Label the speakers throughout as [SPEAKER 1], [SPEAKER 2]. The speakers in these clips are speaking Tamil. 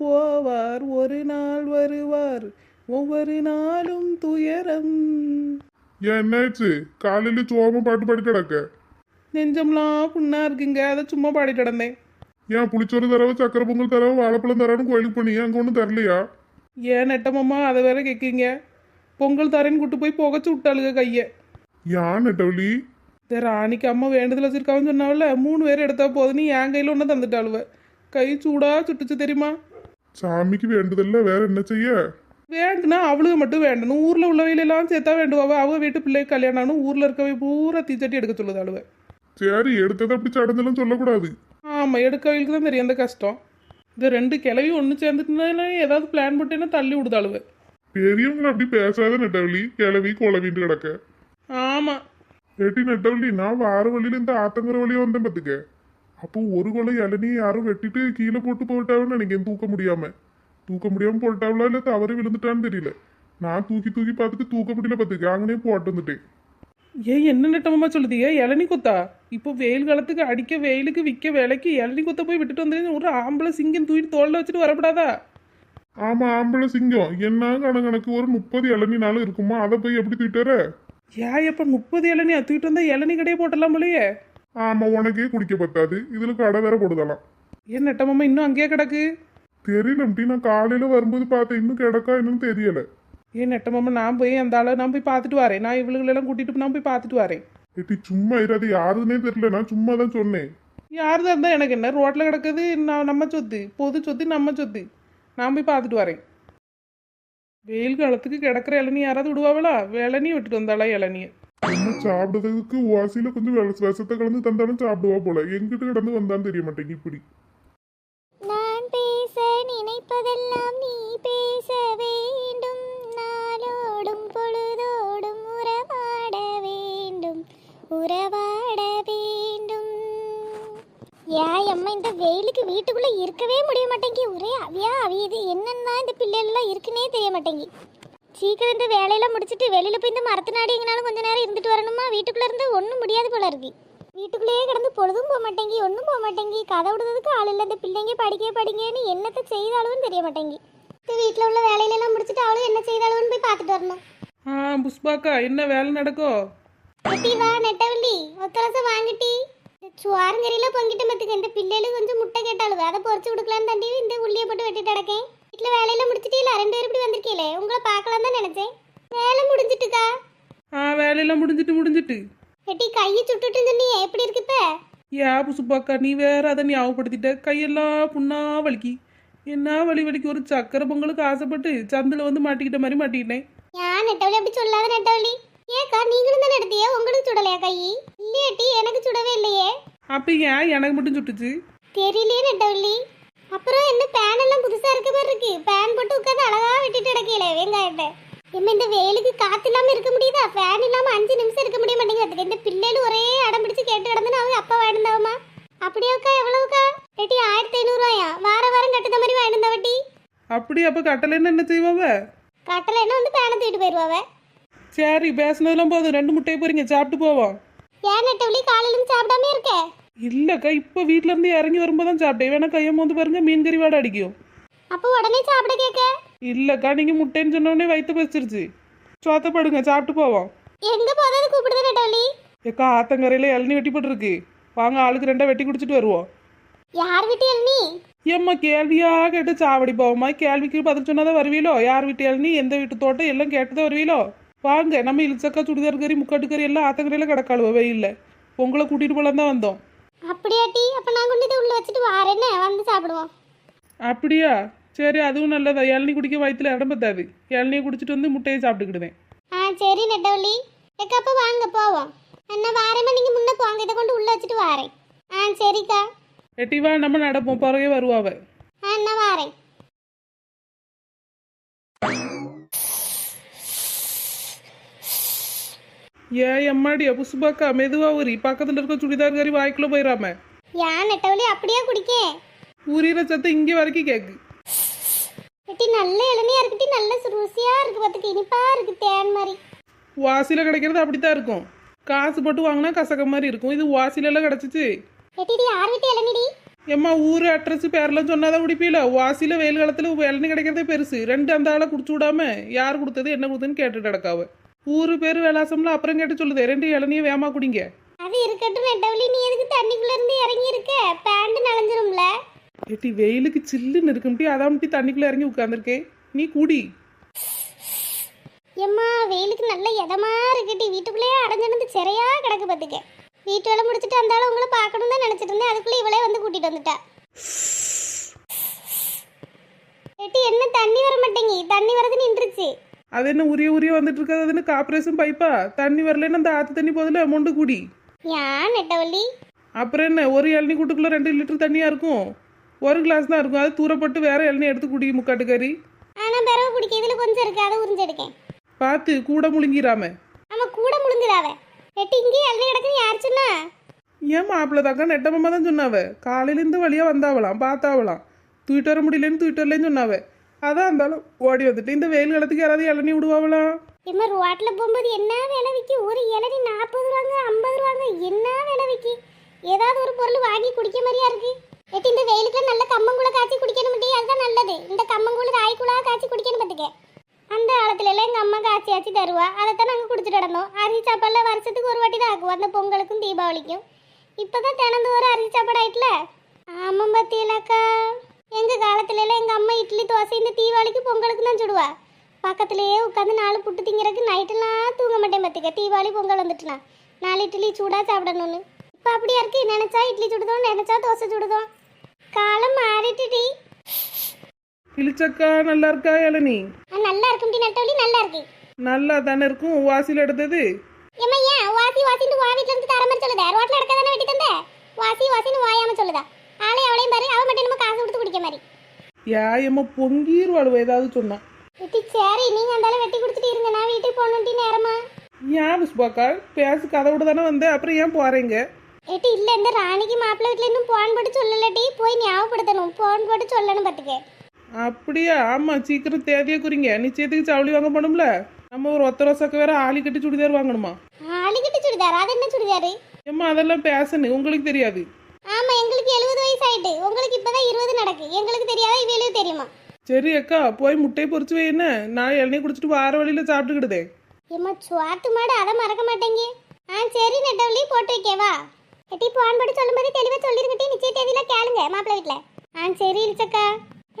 [SPEAKER 1] போவார் ஒரு நாள் வருவார். ஒவ்வொரு நாளும் துயரம்.
[SPEAKER 2] என்னாச்சு? காலையில சோம பாட்டு பாடி கிடக்க?
[SPEAKER 1] நெஞ்சம்லாம் புண்ணா இருக்குங்க. அதை சும்மா பாடிட்டு கிடந்தேன்.
[SPEAKER 2] ஏன் புளிச்சோறு தரவ சக்கரை பொங்கல் தரவ வாழைப்பழம் தரவன்னு கோயிலுக்கு போனீங்க? அங்க ஒன்றும் தரலையா?
[SPEAKER 1] ஏன் நெட்டமாம்மா அதை வேற கேட்குங்க பொங்கல் தரேன்னு கூட்டு போய் புகைச்சு விட்டாளுங்க கையை.
[SPEAKER 2] ஏன் நெட்டவழி?
[SPEAKER 1] இந்த ராணிக்கு அம்மா வேண்டுதல் வச்சிருக்கான்னு சொன்னாவில்ல மூணு பேர் எடுத்தா போதும் நீ என் கையில் ஒன்று தந்துட்டாளுவ. கை சூடா சுட்டுச்சு தெரியுமா?
[SPEAKER 2] சாமிக்கு வேண்டுதல்ல வேற என்ன செய்ய?
[SPEAKER 1] வேண்டுனா அவளுக்கு மட்டும் வேண்டணும். ஊரில் உள்ளவையிலெல்லாம் சேர்த்தா வேண்டுவாவ? அவ வீட்டு பிள்ளைக்கு கல்யாணம் ஆகணும். ஊரில் இருக்கவை பூரா தீச்சட்டி எடுக்க சொல்லுது அழுவ.
[SPEAKER 2] சரி எடுத்ததை அப்படி சடஞ்செல்லாம் சொல்லக்கூடாது.
[SPEAKER 1] ஆமாம் எடுக்கவைகளுக்கு தான் தெரியும். அந்த கஷ்டம். இந்த ரெண்டு கிளவி ஒன்று சேர்ந்துட்டுனா ஏதாவது பிளான் போட்டேன்னா தள்ளி விடுது அழுவ.
[SPEAKER 2] பெரியவங்களை அப்படி பேசாத நெட்டவழி கிளவி குளவின்னு கிடக்க.
[SPEAKER 1] ஆமாம்
[SPEAKER 2] ஏட்டி நெட்டவழி நான் வார வழியில இந்த ஆத்தங்கர வழியா வந்தேன் பத்துக்க. அப்போ ஒரு கொலை இளநீ யாரும் வெட்டிட்டு கீழே போட்டு போயிட்டாங்கன்னு நினைக்கிறேன். தூக்க முடியாம. தூக்க முடியாம போட்டாவளா இல்ல தவறி விழுந்துட்டான்னு தெரியல. நான் தூக்கி தூக்கி பார்த்துட்டு தூக்க முடியல பத்துக்க அங்கனே போட்டு வந்துட்டேன்.
[SPEAKER 1] ஏன் என்ன நட்டமா சொல்லுதீங்க இளநி கொத்தா? இப்போ வெயில் காலத்துக்கு அடிக்க வெயிலுக்கு விற்க விலைக்கு இளநி கொத்த போய் விட்டுட்டு வந்து ஒரு ஆம்பளை சிங்கம் தூக்கிட்டு தோல்ல வச்சுட்டு வரப்படாதா?
[SPEAKER 2] ஆமா ஆம்பளை சிங்கம். என்ன கணக்கு? ஒரு முப்பது இளநீ நாளும் இருக்குமா? அதை போய் எப்படி தூக்கிட்டு வர?
[SPEAKER 1] ஏன் எப்ப முப்பது இளநி தூக்கிட்டு வந்தா இளநி கடையை போட்டலாம் போலயே.
[SPEAKER 2] ஆமா உனக்கே குடிக்க பத்தாது. இதுல கடை வேற போடுதலாம்.
[SPEAKER 1] ஏன் நட்டமாமா இன்னும் அங்கேயே கிடக்கு?
[SPEAKER 2] தெரியலம்டி நான் காலையில வரும்போது பார்த்தேன். இன்னும் கிடக்கா என்னன்னு தெரியல.
[SPEAKER 1] ஏன் நட்டமாமா நான் போய் அந்த ஆளை நான் போய் பார்த்துட்டு வரேன். நான் இவளுகளெல்லாம் கூட்டிட்டு நான் போய் பார்த்துட்டு வரேன்.
[SPEAKER 2] ஏட்டி சும்மா இரு. அது யாருன்னே தெரியல. நான் சும்மா தான் சொன்னேன்.
[SPEAKER 1] யாருதான் இருந்தா எனக்கு என்ன? ரோட்ல கிடக்குது நான் நம்ம சொத்து. பொது சொத்து நம்ம சொத்து. நான் போய் பார்த்துட்டு வரேன். வெயில் காலத்துக்கு கிடக்கிற இளநீ யாராவது விடுவாங்களா இளநீ விட்டுட்டு வந்தாளா இளநிய?
[SPEAKER 2] என்ன சாப்பிடுறதுக்கு வாசியில கொஞ்சம் விஷத்தை கலந்து தந்தாலும் சாப்பிடுவா போல எங்கிட்ட கிடந்து வந்தான்னு தெரிய மாட்டேங்க இப்படி
[SPEAKER 3] நான் பேச நினைப்பதெல்லாம் நீ பேச வேண்டும் நாளோடும் பொழுதோடும் உறவாட வேண்டும் உறவாட வேண்டும் யா அம்மா இந்த வெயிலுக்கு வீட்டுக்குள்ள இருக்கவே முடிய மாட்டேங்கி ஒரே அவியா அவியது என்னன்னா இந்த பிள்ளைகள்லாம் இருக்குன்னே தெரிய மாட்டேங்கி சீக்கிரம் இந்த வேலையெல்லாம் முடிச்சிட்டு வெளியில போய் இந்த மரத்து நாடி எங்கனாலும் கொஞ்ச நேரம் இருந்துட்டு வரணுமா? வீட்டுக்குள்ள இருந்து ஒன்றும் முடியாது போல இருக்கு. வீட்டுக்குள்ளேயே கிடந்து பொழுதும் போக மாட்டேங்கி ஒன்றும் போக மாட்டேங்கி கதை விடுறதுக்கு ஆள் இல்லை இந்த பிள்ளைங்க படிக்க படிங்கன்னு என்னத்தை செய்தாலும் தெரிய மாட்டேங்கி. இந்த வீட்டில் உள்ள வேலையிலெல்லாம் முடிச்சிட்டு அவளும் என்ன செய்தாலும் போய் பார்த்துட்டு வரணும்.
[SPEAKER 1] ஆ புஷ்பாக்கா என்ன வேலை நடக்கோ?
[SPEAKER 3] குட்டி வா நெட்டவள்ளி. ஒத்தரசம் வாங்கிட்டி. சுவாரங்கரியில பொங்கிட்டு மத்துக்கு இந்த பிள்ளைகளுக்கு கொஞ்சம் முட்டை கேட்டாளுங்க. அதை பொறிச்சு கொடுக்கலான்னு தாண்டி இந்த உள்ளியை போட்டு வெட்டிட்டு அடக்கேன் வீட்டில் வேலையில முடிச்சிட்டீல ரெண்டு பேரும் இப்படி வந்திருக்கீங்களே? உங்களை பார்க்கலாம் தான் நினைச்சேன். வேலை முடிஞ்சிட்டுக்கா.
[SPEAKER 1] ஆ வேலையெல்லாம் முடிஞ்சிட்டு முடிஞ்சிட்டு.
[SPEAKER 3] வெட்டி கையை சுட்டுட்டுன்னு சொன்னியே எப்படி இருக்கு இப்போ?
[SPEAKER 1] ஏ புஷ்பாக்கா நீ வேற அதை ஞாபகப்படுத்திட்ட. கையெல்லாம் புண்ணா வலிக்கி. என்ன வலி வலிக்கு? ஒரு சக்கரை பொங்கலுக்கு ஆசைப்பட்டு சந்தில் வந்து மாட்டிக்கிட்ட மாதிரி மாட்டிக்கிட்டேன்.
[SPEAKER 3] ஏன் நெட்டவழி அப்படி சொல்லாத நெட்டவழி ஏக்கா நீங்களும் தான் நடத்தியே உங்களுக்கு சுடலையா கை? இல்லையாட்டி எனக்கு சுடவே இல்லையே.
[SPEAKER 1] அப்போ ஏன் எனக்கு மட்டும் சுட்டுச்சு?
[SPEAKER 3] தெரியலையே நெட்டவள்ளி அப்புறம் என்ன பேன் எல்லாம் புதுசா இருக்க மாதிரி இருக்கு பேன் போட்டு உட்காந்து அழகா வெட்டிட்டு கிடக்கல எம்ம இந்த வெயிலுக்கு காத்து இல்லாம இருக்க முடியுதா? ஃபேன் இல்லாம அஞ்சு நிமிஷம் இருக்க முடிய மாட்டேங்குது. இந்த பிள்ளைகள் ஒரே அடம் பிடிச்சு கேட்டு கிடந்து அவங்க அப்பா வாங்கிருந்தாவமா அப்படியாக்கா எவ்வளவுக்கா? வெட்டி ஆயிரத்தி ஐநூறுவாயா? வார வாரம் கட்டுத மாதிரி வாங்கிருந்தா வட்டி
[SPEAKER 1] அப்படி அப்போ கட்டலைன்னு என்ன செய்வாவ?
[SPEAKER 3] கட்டல என்ன வந்து பேனை தூக்கிட்டு போயிருவாவ?
[SPEAKER 1] சரி பேசினதெல்லாம் போதும். ரெண்டு முட்டையை போறீங்க சாப்பிட்டு போவோம்.
[SPEAKER 3] ஏன் நெட்டவள்ளி காலையிலும் சாப்பிடாம இருக்க?
[SPEAKER 1] இல்லைக்கா இப்போ வீட்ல இருந்து இறங்கி வரும்போது தான் சாப்பிட்டேன். வேணா கையை மோந்து பாருங்க மீன் கறி வாடை அடிக்கும்.
[SPEAKER 3] அப்போ உடனே சாப்பிட கேட்க?
[SPEAKER 1] இல்லைக்கா நீங்கள் முட்டைன்னு சொன்ன உடனே வயிற்று பசிச்சிருச்சு சோத்தப்படுங்க சாப்பிட்டு போவோம்.
[SPEAKER 3] எங்க போதாவது கூப்பிடுது
[SPEAKER 1] ஏக்கா ஆத்தங்கரையில் இளநி வெட்டி போட்டுருக்கு. வாங்க ஆளுக்கு ரெண்டா வெட்டி குடிச்சிட்டு வருவோம்.
[SPEAKER 3] யார் வீட்டு நீ
[SPEAKER 1] ஏம்மா கேள்வியா கேட்டு சாவடி போவோம்மா கேள்விக்கு பதில் சொன்னாதான் வருவீலோ யார் வீட்டு இளநி? எந்த வீட்டு தோட்டம்? எல்லாம் கேட்டுதான் வருவீலோ வாங்க நம்ம இழுச்சக்கா சுடிதார் கறி முக்காட்டு கறி எல்லாம் ஆத்தங்கரையில் கிடக்காளுவ வெயில்ல. உங்களை கூட்டிட்டு போலாம் தான் வந்தோம்.
[SPEAKER 3] அப்படியாட்டி அப்ப நான் கொண்டு உள்ள வச்சுட்டு வாரேன்னு வந்து சாப்பிடுவோம்.
[SPEAKER 1] அப்படியா? சரி அதுவும் நல்லதா? இளநி குடிக்க வயிற்றுல இடம் பத்தாது. இளநியை குடிச்சிட்டு வந்து முட்டையை சாப்பிட்டுக்கிடுவேன்.
[SPEAKER 3] ஆ சரி நெட்டவள்ளி. எக்கா அப்ப வாங்க போவோம். அண்ணா வாரேம்மா நீங்க முன்ன போங்க. இதை கொண்டு உள்ள வச்சுட்டு வாரேன். ஆ சரிக்கா.
[SPEAKER 1] எட்டி வா நம்ம நடப்போம். பிறகே வருவாவ
[SPEAKER 3] ஆ அண்ணா வாரேன்.
[SPEAKER 1] ஏ எம்மாடி புசுபாக்கா மெதுவா ஊறி. பக்கத்துல இருக்க சுடிதார் கறி வாய்க்குள்ள போயிடாம
[SPEAKER 3] ஏன் நெட்டவள்ளி அப்படியே குடிக்கேன்
[SPEAKER 1] ஊறிற சத்தம் இங்கே வரைக்கும் கேக்கு.
[SPEAKER 3] வெட்டி நல்ல இளமையா இருக்கட்டி நல்ல ருசியா இருக்கு பார்த்துக்கு இனிப்பா இருக்கு தேன் மாதிரி.
[SPEAKER 1] வாசியில கிடைக்கிறது அப்படித்தான் இருக்கும். காசு போட்டு வாங்கினா கசக்க மாதிரி இருக்கும். இது வாசில எல்லாம் கிடச்சிச்சு
[SPEAKER 3] எட்டிடி யார் வீட்டு இளநிடி?
[SPEAKER 1] ஏம்மா ஊர் அட்ரஸ் பேரெல்லாம் சொன்னாதான் குடிப்பீல வாசியில் வெயில் காலத்தில் இளநீ கிடைக்கிறதே பெருசு. ரெண்டு அந்த ஆளை குடிச்சு விடாம யார் கொடுத்தது என்ன கொடுத்ததுன்னு கேட்டுட்டு கிடக்காவ. ஊர் பேர் விலாசம்ல அப்புறம் கேட்டு சொல்லுது. ரெண்டு இளநியும் வேமா குடிங்க.
[SPEAKER 3] அது இருக்கட்டும் நெட்டவழி நீ எதுக்கு தண்ணிக்குள்ள இருந்து இறங்கி இருக்க பேண்ட் நனைஞ்சிரும்ல.
[SPEAKER 1] ஏட்டி வெயிலுக்கு சில்லுன்னு இருக்கும்ட்டி அதாம்ட்டி தண்ணிக்குள்ளே இறங்கி உட்காந்துருக்கேன் நீ குடி.
[SPEAKER 3] எம்மா வெயிலுக்கு நல்ல இதமா இருக்குடி வீட்டுக்குள்ளேயே அடைஞ்சிருந்து சிறையா கிடக்கு பார்த்துக்க வீட்டு வேலை முடிச்சுட்டு அந்த ஆளை உங்களை பார்க்கணும் தான் நினச்சிட்டு இருந்தேன். அதுக்குள்ளே இவளே வந்து கூட்டிட்டு வந்துட்டா. எட்டி என்ன தண்ணி வர மாட்டேங்கி? தண்ணி வரது நின்றுச்சு.
[SPEAKER 1] அது என்ன உரிய உரிய வந்துட்டு இருக்காது? அது என்ன கார்பரேஷன் பைப்பா? தண்ணி வரலன்னு அந்த ஆற்று தண்ணி போதில்? மொண்டு குடி.
[SPEAKER 3] ஏன் நெட்டவள்ளி.
[SPEAKER 1] அப்புறம் என்ன? ஒரு இளநீ கூட்டுக்குள்ளே ரெண்டு லிட்டர் தண்ணியாக இருக்கும்? ஒரு கிளாஸ் தான் இருக்கும். அது தூரப்பட்டு வேற இளநீ எடுத்து குடி முக்காட்டுக்கறி
[SPEAKER 3] ஆனா பிறகு குடிக்க இதுல கொஞ்சம் இருக்கு. அதை உறிஞ்செடுக்கேன்
[SPEAKER 1] பார்த்து கூட முழுங்கிராம.
[SPEAKER 3] ஆமா கூட முழுங்குதாவ எட்டி இங்கே எழுதி கிடக்குன்னு யார் சொன்னா?
[SPEAKER 1] ஏன் மாப்பிள்ள தாக்கா நெட்டமம்மா தான் சொன்னாவ? காலையில இந்த வழியா வந்தாவலாம் பார்த்தாவலாம் தூக்கிட்டு வர முடியலன்னு தூக்கிட்டு வரலன்னு சொன்னாவ. அதான் இருந்தாலும் ஓடி வந்துட்டு இந்த வெயில் காலத்துக்கு யாராவது இளநீ விடுவாங்களாம்
[SPEAKER 3] இம்மா ரோட்ல போகும்போது என்ன விலை விக்கி ஒரு இளநி நாற்பது ரூபாங்க ஐம்பது ரூபாங்க என்ன விலை விக்கி ஏதாவது ஒரு பொருள் வாங்கி குடிக்க மாதிரியா இருக்கு. எட்டி இந்த வெயிலுக்கு நல்ல கம்மங்கூழ காய்ச்சி குடிக்கணும் மட்டும் அதுதான் நல்லது. இந்த கம்மங்கூழ காய்க்குழா காய்ச்சி குடிக்கணும் பார்த்துக்க அந்த காலத்துல எல்லாம் எங்க அம்மா காய்ச்சி ஆச்சி தருவா. அதைத்தான் நாங்க குடிச்சிட்டு நடந்தோம். அரிசி சாப்பாடுல வருஷத்துக்கு ஒரு வாட்டி தான் ஆக்குவோம் அந்த பொங்கலுக்கும் தீபாவளிக்கும். இப்பதான் தினந்தோறும் அரிசி சாப்பாடு ஆயிட்டுல. ஆமாம் பத்தியலாக்கா. எங்க காலத்துல எல்லாம் எங்க அம்மா இட்லி தோசை இந்த தீபாவளிக்கு பொங்கலுக்கு தான் சுடுவா. பக்கத்துலயே உட்காந்து நாலு புட்டு திங்கிறதுக்கு நைட்டெல்லாம் தூங்க மாட்டேன் பார்த்துக்க தீபாவளி பொங்கல் வந்துட்டுனா. நாலு இட்லி சூடாக சாப்பிடணும்னு. இப்போ அப்படியா இருக்கு? நினைச்சா இட்லி சுடுதோம் நினைச்சா தோசை சுடுதோம். காலம் மாறிட்டுடி.
[SPEAKER 1] இழிச்சக்கா நல்லா இருக்கா இளநீ
[SPEAKER 3] நல்லா இருக்கும் டி நட்டவழி நல்லா இருக்கு.
[SPEAKER 1] நல்லா தானே இருக்கும் வாசியில் எடுத்தது?
[SPEAKER 3] ஏம்மா ஏன்? வாசி வாசின்னு வா வீட்ல இருந்து தர மாதிரி சொல்லுதா. ரோட்ல நடக்க தானே வெட்டி தந்த? வாசி வாசின்னு வாயாம சொல்லுதா. ஆளே அவளையும் பாரு அவ மட்டும் நம்ம காசு கொடுத்து குடிக்க மாதிரி.
[SPEAKER 1] ஏயம்மா பொங்கிருவாளுவ ஏதாவது சொன்னா.
[SPEAKER 3] வெட்டி சரி நீங்க அந்தால வெட்டி கொடுத்துட்டு இருங்க நான் வீட்டுக்கு போகணும்டி நேரமா.
[SPEAKER 1] ஏன் புஷ்பாக்கா பேசு கதவுட தானே வந்தேன் அப்புறம் ஏன் போறீங்க?
[SPEAKER 3] ஏட்டி இல்ல இந்த ராணிக்கு மாப்பிள்ளை வீட்ல இன்னும் போன் போட்டு சொல்லலடி போய் ஞாபகப்படுத்தணும். போன் போட்டு சொல்லணும் பாத்துக்க.
[SPEAKER 1] அப்படியா? ஆமா சீக்கிரம் தேதியை குறிங்க. நிச்சயத்துக்கு சவுளி வாங்க போகணும்ல? நம்ம ஒரு ஒத்த ரோசாக்கு வேற ஆளி கட்டி சுடிதார் வாங்கணுமா?
[SPEAKER 3] ஆளுகிட்ட சுடிதார்? அது என்ன சுடிதாரு?
[SPEAKER 1] ஏம்மா அதெல்லாம் பேசணும் உங்களுக்கு தெரியாது.
[SPEAKER 3] ஆமா எங்களுக்கு எழுபது வயசு ஆயிட்டு உங்களுக்கு இப்பதான் இருபது நடக்கு. எங்களுக்கு தெரியாதா இவளுக்கு தெரியுமா?
[SPEAKER 1] சரி அக்கா போய் முட்டையை பொரிச்சு வை என்ன? நான் இளநீ குடிச்சிட்டு வார வழியில சாப்பிட்டுக்கிடுதே.
[SPEAKER 3] ஏம்மா சுவாட்டு மாடு அதை மறக்க மாட்டேங்க. ஆ சரி நெட்டவழி போட்டு வைக்கவா எட்டி போன் போட்டு சொல்லும்போது தெளிவாக சொல்லிருக்கட்டி நிச்சய தேதியில கேளுங்க மாப்பிள்ளை வீட்டில் ஆ சரி இழிச்சக்கா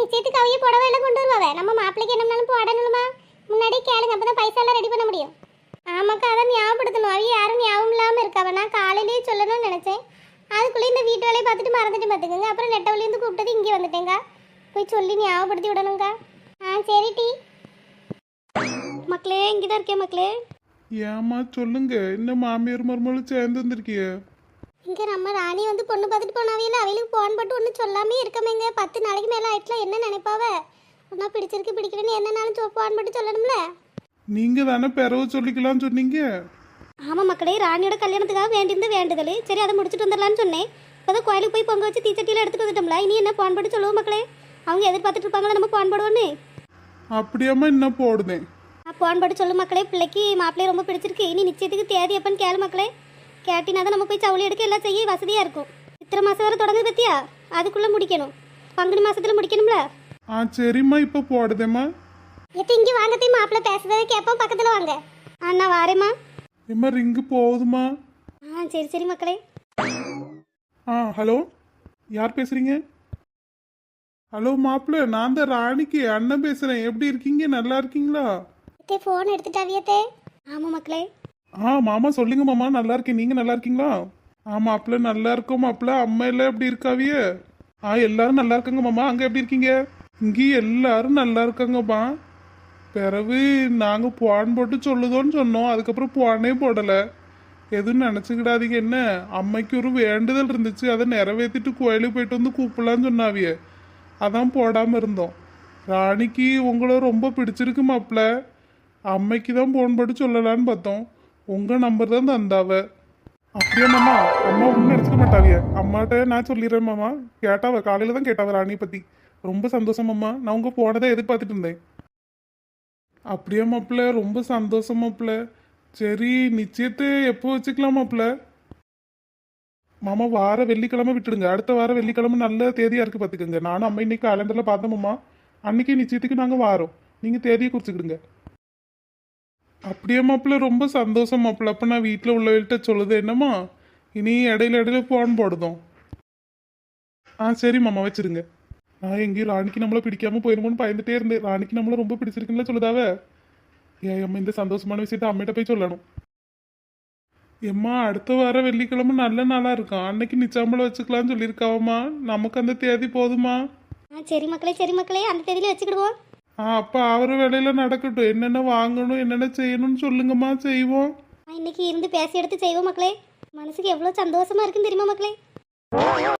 [SPEAKER 3] நிச்சயத்துக்கு அவையே புடவை எல்லாம் கொண்டு வருவாவே? நம்ம மாப்பிள்ளைக்கு என்னம்னாலும் போடணுமா முன்னாடியே கேளுங்க அப்பதான் பைசா எல்லாம் ரெடி பண்ண முடியும். ஆமாக்கா அதை ஞாபகப்படுத்தணும். அவைய யாரும் ஞாபகம் இல்லாமல் இருக்காவ நான் காலையிலேயே சொல்லணும்னு நினச்சேன். அதுக்குள்ளே இந்த வீட்டு வேலையை பார்த்துட்டு மறந்துட்டு பார்த்துக்கோங்க அப்புறம் நெட்டவழிலேருந்து கூப்பிட்டது இங்கே வந்துட்டேங்க போய் சொல்லி ஞாபகப்படுத்தி விடணுங்க ஆ சரி டி. மக்களே இங்கே தான் இருக்கேன் மக்களே?
[SPEAKER 2] ஏமா சொல்லுங்க. இன்னும் மாமியார் மருமகளும் சேர்ந்து வந்திருக்கிய?
[SPEAKER 3] இங்க நம்ம ராணி வந்து பொண்ணு பார்த்துட்டு போனாவியில அவளுக்கு போன் போட்டு ஒன்றும் சொல்லாமே இருக்கமேங்க. பத்து நாளைக்கு மேலே ஆயிட்டுல என்ன நினைப்பாவ? ஒன்றா பிடிச்சிருக்கு பிடிக்கலன்னு என்னன்னாலும் போன் போட்டு சொல்லணும்ல?
[SPEAKER 2] நீங்க தானே பிறவு சொல்லிக்கலாம்னு சொன்னீங்க.
[SPEAKER 3] ஆமாம் மக்களே ராணியோட கல்யாணத்துக்காக வேண்டியிருந்த வேண்டுதல். சரி அதை முடிச்சுட்டு வந்துடலான்னு சொன்னேன். இப்போதான் கோயிலுக்கு போய் பொங்க வச்சு தீச்சட்டியில் எடுத்துட்டு வந்துட்டோம்ல இனி என்ன போன் போட்டு சொல்லுவோம் மக்களே? அவங்க எதிர்பார்த்துட்டு இருப்பாங்களா நம்ம போன் போடுவோன்னு
[SPEAKER 2] அப்படியாம்மா இன்னும் போடுதேன்.
[SPEAKER 3] போன் போட்டு சொல்லு மக்களே பிள்ளைக்கு மாப்பிள்ளைய ரொம்ப பிடிச்சிருக்கு. இனி நிச்சயத்துக்கு தேதி எப்பன்னு கேளு மக்களே. கேட்டினா தான் நம்ம போய் சவுளி எடுக்க எல்லாம் செய்ய வசதியாக இருக்கும். இத்தனை மாதம் வரை தொடங்குது பத்தியா? அதுக்குள்ளே முடிக்கணும். பங்குனி மாசத்துல முடிக்கணும்ல?
[SPEAKER 2] ஆ சரிம்மா இப்போ போடுதேம்மா.
[SPEAKER 3] எத்தி இங்கே வாங்கத்தையும் மாப்பிள்ளை பேசுறதை கேட்போம் பக்கத்தில் வாங்க. அண்ணா வாரேம்மா.
[SPEAKER 2] எம்மா ரிங்கு போகுதுமா
[SPEAKER 3] ஆ சரி சரி மக்களே.
[SPEAKER 2] ஆ ஹலோ. யார் பேசுறீங்க? ஹலோ மாப்பிள்ள நான் தான் ராணிக்கு அண்ணன் பேசுறேன். எப்படி இருக்கீங்க? நல்லா இருக்கீங்களா?
[SPEAKER 3] அத்தே ஃபோன் எடுத்துட்டாவியத்தே ஆமாம் மக்களே.
[SPEAKER 2] ஆ மாமா சொல்லுங்க மாமா. நல்லா இருக்கேன். நீங்க நல்லா இருக்கீங்களா? ஆமா அப்பல நல்லா இருக்கோம் மாப்பிள்ள. அம்மா எல்லாம் எப்படி இருக்காவிய? ஆ எல்லாரும் நல்லா இருக்காங்க மாமா. அங்க எப்படி இருக்கீங்க? இங்கேயும் எல்லாரும் நல்லா இருக்காங்கம்மா பிறகு நாங்க போன் போட்டு சொல்லுதோன்னு சொன்னோம். அதுக்கப்புறம் போனே போடல. எதுவும் நினச்சிக்கிடாதீங்க. என்ன? அம்மைக்கு ஒரு வேண்டுதல் இருந்துச்சு. அதை நிறைவேற்றிட்டு கோயிலுக்கு போயிட்டு வந்து கூப்பிடலான்னு சொன்னாவிய. அதான் போடாம இருந்தோம். ராணிக்கு உங்களை ரொம்ப பிடிச்சிருக்கு மாப்பிள்ள. அம்மைக்கு தான் போன் போட்டு சொல்லலான்னு பார்த்தோம். உங்கள் நம்பர் தான் தந்தாவ. அப்படியே மாமா? அம்மா ஒன்றும் எடுத்துக்க மாட்டாவிய. அம்மாட்ட நான் சொல்லிடுறேன் மாமா. கேட்டாவ காலையில் தான் கேட்டாவ ராணியை பற்றி ரொம்ப சந்தோஷம் அம்மா நான் உங்கள் போனதை எதிர்பார்த்துட்டு இருந்தேன். அப்படியே மாப்பிள்ள? ரொம்ப சந்தோஷம் மாப்பிள்ள.
[SPEAKER 1] சரி நிச்சயத்தை எப்போ வச்சுக்கலாம் மாப்பிள்ள? மாமா வார வெள்ளிக்கிழமை விட்டுடுங்க. அடுத்த வாரம் வெள்ளிக்கிழமை நல்ல தேதியாக இருக்குது பார்த்துக்கோங்க நானும் அம்மா இன்னைக்கு காலண்டரில் பார்த்தோம்மா அன்னைக்கு நிச்சயத்துக்கு நாங்கள் வாரோம். நீங்கள் தேதியை குறிச்சுக்கிடுங்க. அப்படியே மாப்பிள்ள ரொம்ப சந்தோஷம் மாப்பிள்ள. அப்போ நான் வீட்டில் உள்ளவள்கிட்ட சொல்லுது என்னம்மா இனி இடையில இடையில ஃபோன் போடுதோம். ஆ சரி மாமா வச்சிருங்க. நான் எங்கேயும் ராணிக்கு நம்மள பிடிக்காம போயிருமோன்னு பயந்துட்டே இருந்தேன். ராணிக்கு நம்மள ரொம்ப பிடிச்சிருக்குன்னு சொல்லுதாவே? ஏன் அம்மா இந்த சந்தோஷமான விஷயத்த அம்மிட்ட போய் சொல்லணும். எம்மா அடுத்த வாரம் வெள்ளிக்கிழமை நல்ல நாளா இருக்கும். அன்னைக்கு நிச்சாம்பளம் வச்சுக்கலாம்னு சொல்லியிருக்காவம்மா. நமக்கு அந்த தேதி போதுமா?
[SPEAKER 4] ஆ சரி மக்களே சரி மக்களே அந்த தேதியில வச்சுக்கிடுவோம்.
[SPEAKER 1] அப்போ அவர் வேலையில் நடக்கட்டும். என்னென்ன வாங்கணும் என்னென்ன செய்யணும்னு சொல்லுங்கம்மா செய்வோம்.
[SPEAKER 4] இன்னைக்கு இருந்து பேசி எடுத்து செய்வோம் மக்களே. மனசுக்கு எவ்வளோ சந்தோஷமா இருக்குன்னு தெரியுமா மக்களே?